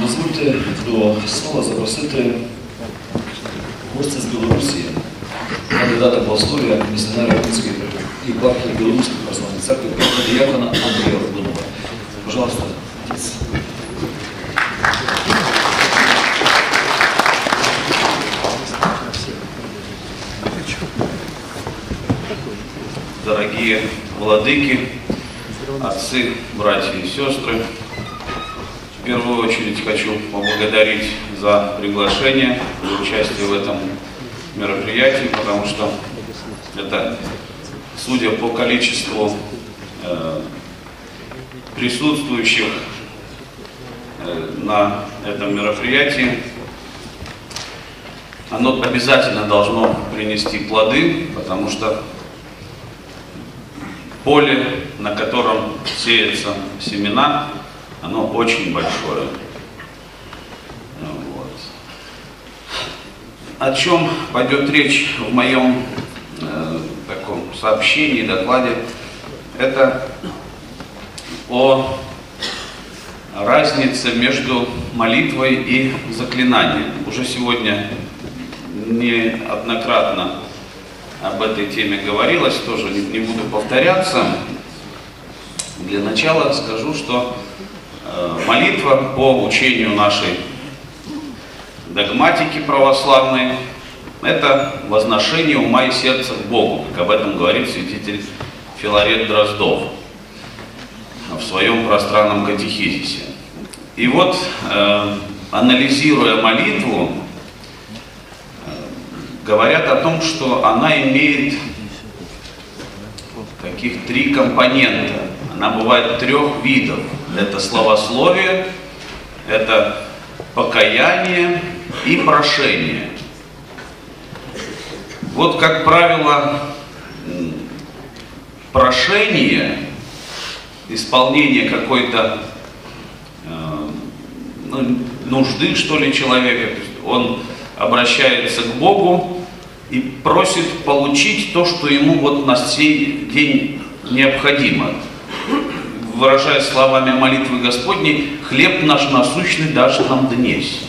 Дозвольте до слова запросити гостя з Білорусі, кандидата благослов'я місіонера Української єпархії Білоруської православної церкви, диякона Андрія Горбунова. Пожалуйста, отець. дорогие владыки, отцы, братья и сестры. Первую очередь хочу поблагодарить за приглашение, за участие в этом мероприятии, потому что это, судя по количеству э, присутствующих э, на этом мероприятии, оно обязательно должно принести плоды, потому что поле, на котором сеются семена, оно очень большое. Вот. О чем пойдет речь в моем э, таком сообщении, докладе, это о разнице между молитвой и заклинанием. Уже сегодня неоднократно об этой теме говорилось, тоже не, не буду повторяться. Для начала скажу, что молитва по учению нашей догматики православной – это возношение ума и сердца к Богу, как об этом говорит святитель Филарет Дроздов в своем пространном катехизисе. И вот, э, анализируя молитву, говорят о том, что она имеет таких три компонента. Она бывает трех видов. Это словословие, это покаяние и прошение. Вот, как правило, прошение, исполнение какой-то э, ну, нужды, что ли, человека, он обращается к Богу, и просит получить то, что ему вот на сей день необходимо. Выражая словами молитвы Господней, хлеб наш насущный дашь нам днесь.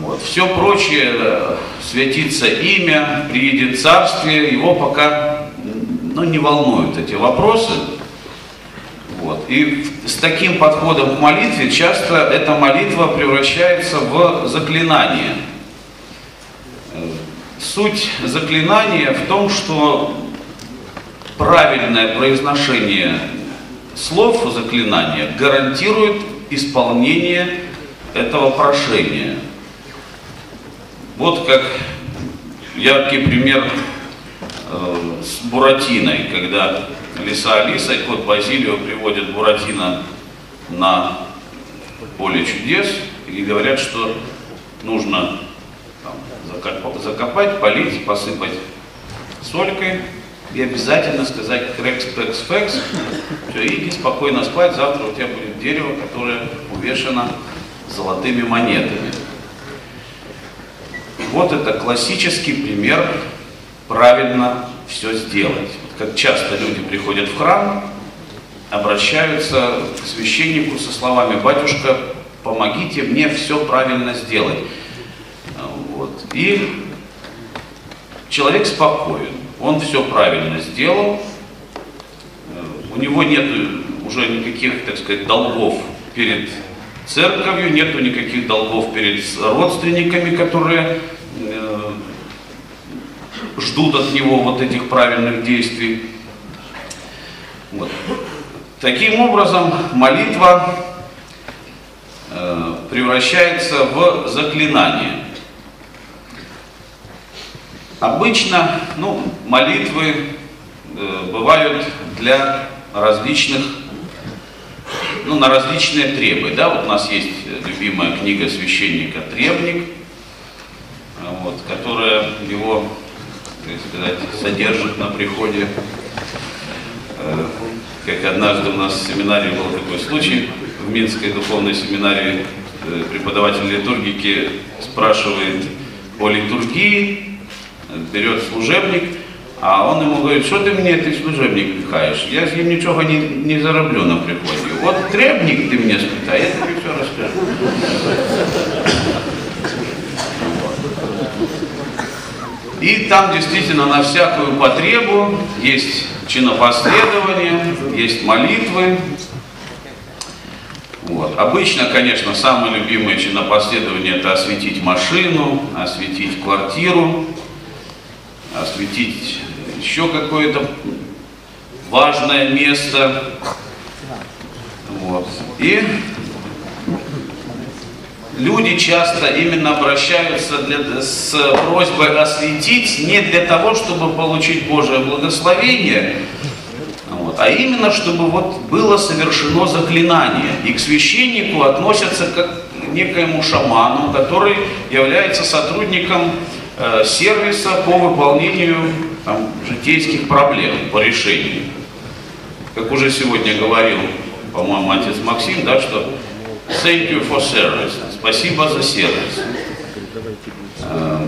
Вот. Все прочее, святится имя, приедет царствие, его пока ну, не волнуют эти вопросы. Вот. И с таким подходом к молитве часто эта молитва превращается в заклинание – Суть заклинания в том, что правильное произношение слов заклинания гарантирует исполнение этого прошения. Вот как яркий пример э, с Буратиной, когда Лиса Алиса и кот Базилио приводят Буратино на поле чудес и говорят, что нужно закопать, полить, посыпать солькой и обязательно сказать крекс, пекс, фекс. Все, иди спокойно спать, завтра у тебя будет дерево, которое увешано золотыми монетами. Вот это классический пример правильно все сделать. Как часто люди приходят в храм, обращаются к священнику со словами «Батюшка, помогите мне все правильно сделать». Вот. И человек спокоен, он все правильно сделал, у него нет уже никаких, так сказать, долгов перед церковью, нету никаких долгов перед родственниками, которые э, ждут от него вот этих правильных действий. Вот. Таким образом, молитва э, превращается в заклинание. Обычно ну, молитвы э, бывают для различных, ну, на различные требы. Да? Вот у нас есть любимая книга священника «Требник», вот, которая его так сказать, содержит на приходе. Э, как однажды у нас в семинаре был такой случай, в Минской духовной семинарии э, преподаватель литургики спрашивает о литургии, берет служебник, А он ему говорит, что ты мне ты служебник пихаешь? Я с ним ничего не, не зароблю на приходе. Вот требник ты мне спитай, я тебе все расскажу. И там действительно на всякую потребу есть чинопоследование, есть молитвы. Вот. Обычно, конечно, самое любимое чинопоследование это осветить машину, осветить квартиру, осветить еще какое-то важное место. Вот. И люди часто именно обращаются для, с просьбой осветить не для того, чтобы получить Божие благословение, вот, а именно, чтобы вот было совершено заклинание. И к священнику относятся как к некоему шаману, который является сотрудником э, сервиса по выполнению там, житейских проблем, по решению. Как уже сегодня говорил, по-моему, отец Максим, да, что thank you for service, спасибо за сервис. Э,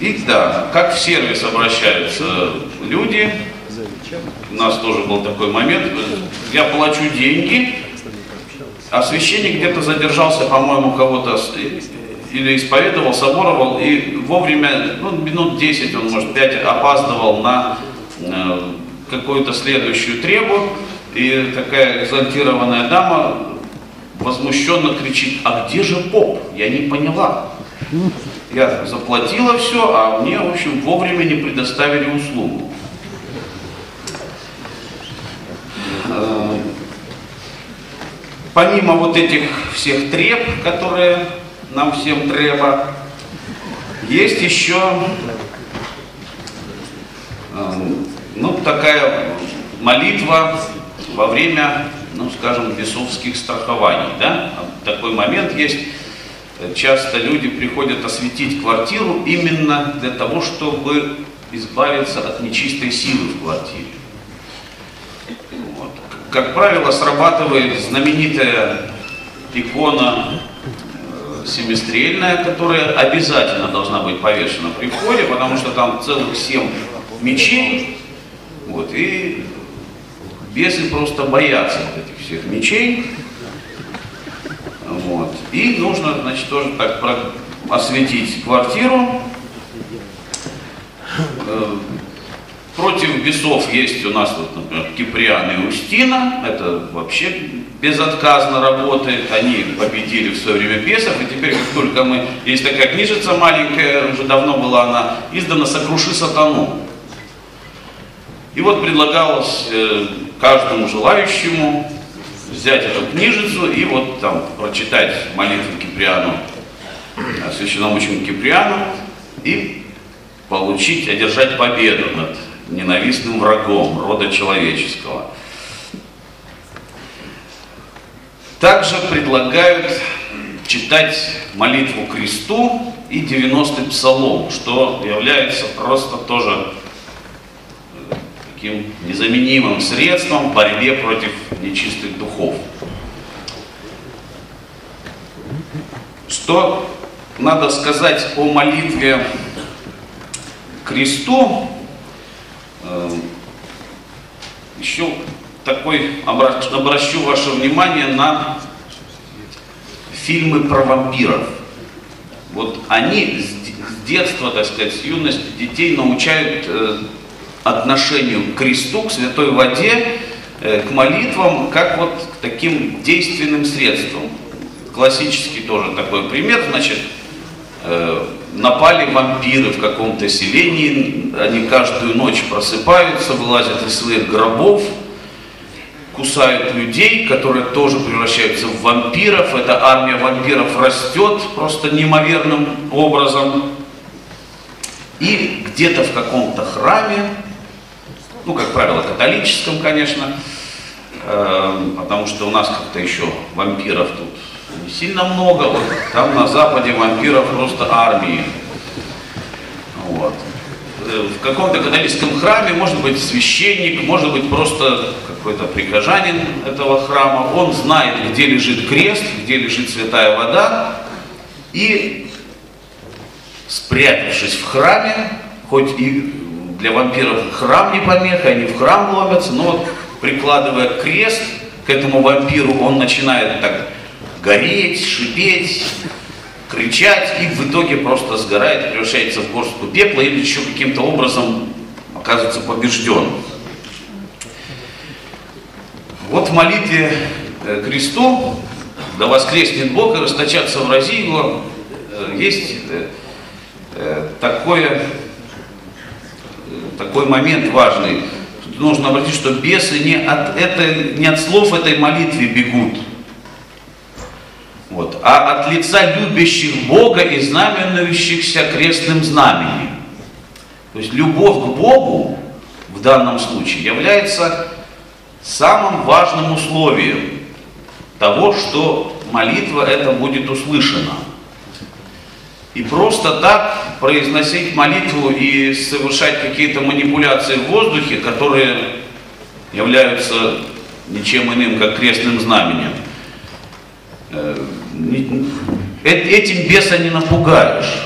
и да, как в сервис обращаются люди, у нас тоже был такой момент, я плачу деньги, а священник где-то задержался, по-моему, кого-то или исповедовал, соборовал, и вовремя, ну, минут 10, он, может, 5 опаздывал на э, какую-то следующую требу, и такая экзальтированная дама возмущенно кричит, а где же поп? Я не поняла. Я заплатила все, а мне, в общем, вовремя не предоставили услугу. Э, помимо вот этих всех треб, которые нам всем треба, есть еще э, ну, такая молитва во время, ну, скажем, бесовских страхований. Да? Такой момент есть. Часто люди приходят осветить квартиру именно для того, чтобы избавиться от нечистой силы в квартире. Вот. Как правило, срабатывает знаменитая икона семистрельная, которая обязательно должна быть повешена при входе, потому что там целых семь мечей, вот, и бесы просто боятся вот этих всех мечей, вот. И нужно, значит, тоже так осветить квартиру. Э, против бесов есть у нас, вот, например, Киприан и Устина. Это вообще безотказно работает. Они победили в свое время бесов. И теперь, как только мы... Есть такая книжица маленькая, уже давно была она издана «Сокруши сатану». И вот предлагалось э, каждому желающему взять эту книжицу и вот там прочитать молитву Киприану, священномученику Киприану, и получить, одержать победу над ненавистным врагом рода человеческого. Также предлагают читать молитву кресту и 90-й псалом, что является просто тоже таким незаменимым средством в борьбе против нечистых духов. Что надо сказать о молитве кресту, э, еще такой обращу ваше внимание на фильмы про вампиров. Вот они с детства, так сказать, с юности детей научают э, отношению к кресту, к святой воде, э, к молитвам, как вот к таким действенным средствам. Классический тоже такой пример, значит, э, напали вампиры в каком-то селении, они каждую ночь просыпаются, вылазят из своих гробов, кусают людей, которые тоже превращаются в вампиров. Эта армия вампиров растет просто неимоверным образом. И где-то в каком-то храме ну, как правило, католическом, конечно, э, потому что у нас как-то еще вампиров тут не сильно много, вот там на Западе вампиров просто армии. Вот. Э, в каком-то католическом храме может быть священник, может быть просто какой-то прихожанин этого храма, он знает, где лежит крест, где лежит святая вода, и спрятавшись в храме, хоть и для вампиров храм не помеха, они в храм ломятся, но вот прикладывая крест к этому вампиру, он начинает так гореть, шипеть, кричать и в итоге просто сгорает, превращается в горстку пепла или еще каким-то образом оказывается побежден. Вот в молитве э, кресту «Да воскреснет Бог и расточатся врази Его» э, есть э, такое, такой момент важный. Нужно обратить, что бесы не от, этой, не от слов этой молитвы бегут, вот, а от лица любящих Бога и знаменующихся крестным знаменем. То есть любовь к Богу в данном случае является самым важным условием того, что молитва эта будет услышана. И просто так произносить молитву и совершать какие-то манипуляции в воздухе, которые являются ничем иным, как крестным знаменем, э, э, этим беса не напугаешь.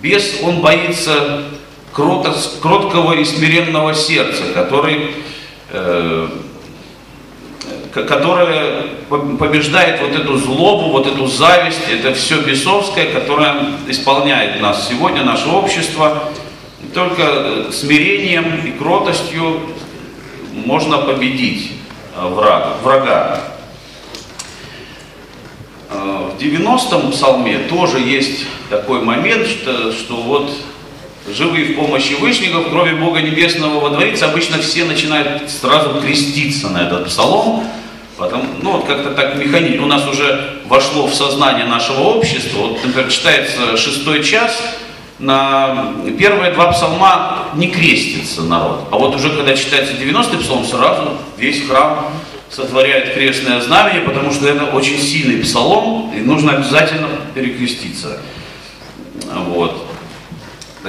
Бес, он боится кроткого и смиренного сердца, который Э, которая побеждает вот эту злобу, вот эту зависть, это все бесовское, которое исполняет нас сегодня, наше общество. только э, смирением и кротостью можно победить э, врага. врага. В 90-м псалме тоже есть такой момент, что, что вот живые в помощи вышников, кроме Бога Небесного во дворец, обычно все начинают сразу креститься на этот псалом, Потом, ну вот как-то так механизм, у нас уже вошло в сознание нашего общества, вот, например, читается шестой час, на первые два псалма не крестится народ, а вот уже когда читается 90-й псалом, сразу весь храм сотворяет крестное знамение, потому что это очень сильный псалом, и нужно обязательно перекреститься. Вот.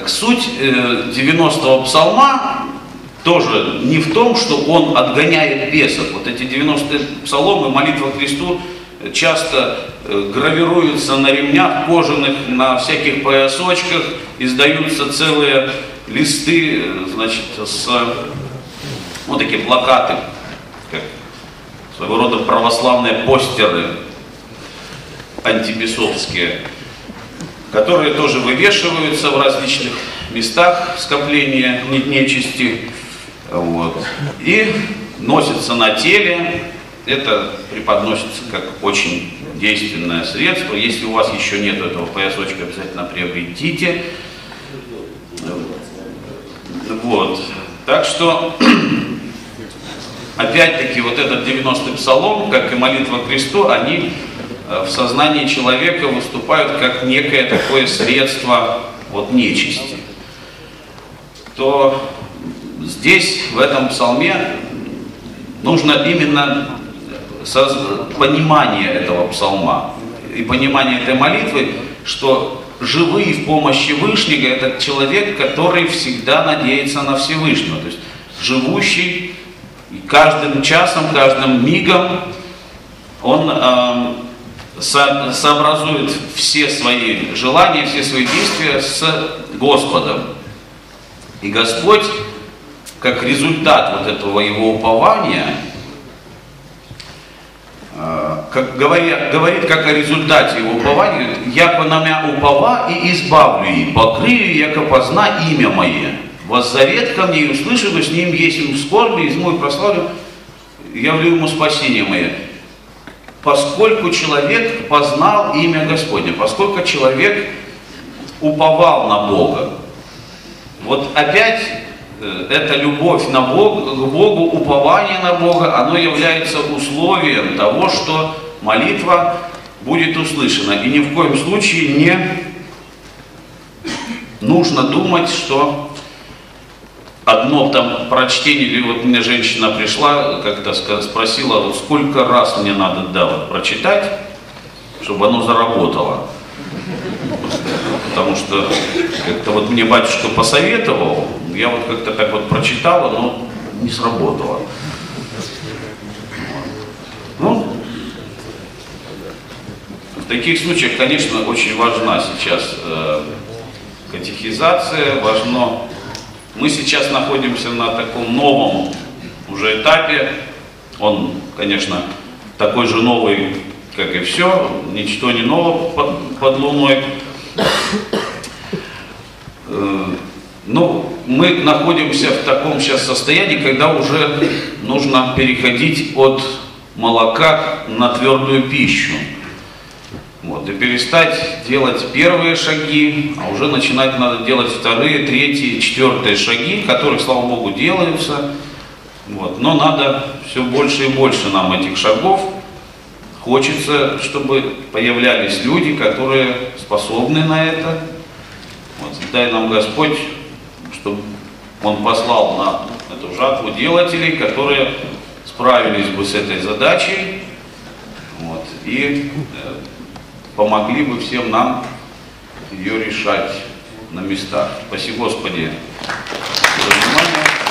Суть 90-го э, псалма тоже не в том, что он отгоняет бесов. Вот эти 90-е псаломы, молитва Христу часто э, гравируются на ремнях кожаных, на всяких поясочках, издаются целые листы, э, значит, с вот такие плакаты, как своего рода православные постеры антибесовские которые тоже вывешиваются в различных местах скопления нечисти. Вот. И носятся на теле. Это преподносится как очень действенное средство. Если у вас еще нет этого поясочка, обязательно приобретите. Вот. Так что, опять-таки, вот этот 90-й псалом, как и молитва Христу, они в сознании человека выступают как некое такое средство от нечисти, то здесь, в этом псалме, нужно именно понимание этого псалма и понимание этой молитвы, что живые в помощи Вышнего – это человек, который всегда надеется на Всевышнего, то есть живущий каждым часом, каждым мигом, он э, со, сообразует все свои желания, все свои действия с Господом. И Господь, как результат вот этого его упования, э, как говоря, говорит, как о результате его упования, «Я на меня упова и избавлю и покрою, яко позна имя мое. Воззовет ко мне и услышу, с ним есть в скорби, и прославлю, явлю ему спасение мое» поскольку человек познал имя Господне, поскольку человек уповал на Бога. Вот опять э, эта любовь на Бог, к Богу, упование на Бога, оно является условием того, что молитва будет услышана. И ни в коем случае не нужно думать, что одно там прочтение, или вот мне женщина пришла, как-то спросила, сколько раз мне надо, да, вот прочитать, чтобы оно заработало. Потому что как-то вот мне батюшка посоветовал, я вот как-то так вот прочитала, но не сработало. Ну, в таких случаях, конечно, очень важна сейчас э, катехизация, важно Мы сейчас находимся на таком новом уже этапе. Он, конечно, такой же новый, как и все. Ничто не ново под, под луной. Э, ну, мы находимся в таком сейчас состоянии, когда уже нужно переходить от молока на твердую пищу. Вот, и перестать делать первые шаги, а уже начинать надо делать вторые, третьи, четвертые шаги, которые, слава Богу, делаются. Вот, но надо все больше и больше нам этих шагов. Хочется, чтобы появлялись люди, которые способны на это. Вот, дай нам Господь, чтобы Он послал на эту жатву делателей, которые справились бы с этой задачей вот, и э, помогли бы всем нам ее решать на местах. Спасибо, Господи, за внимание.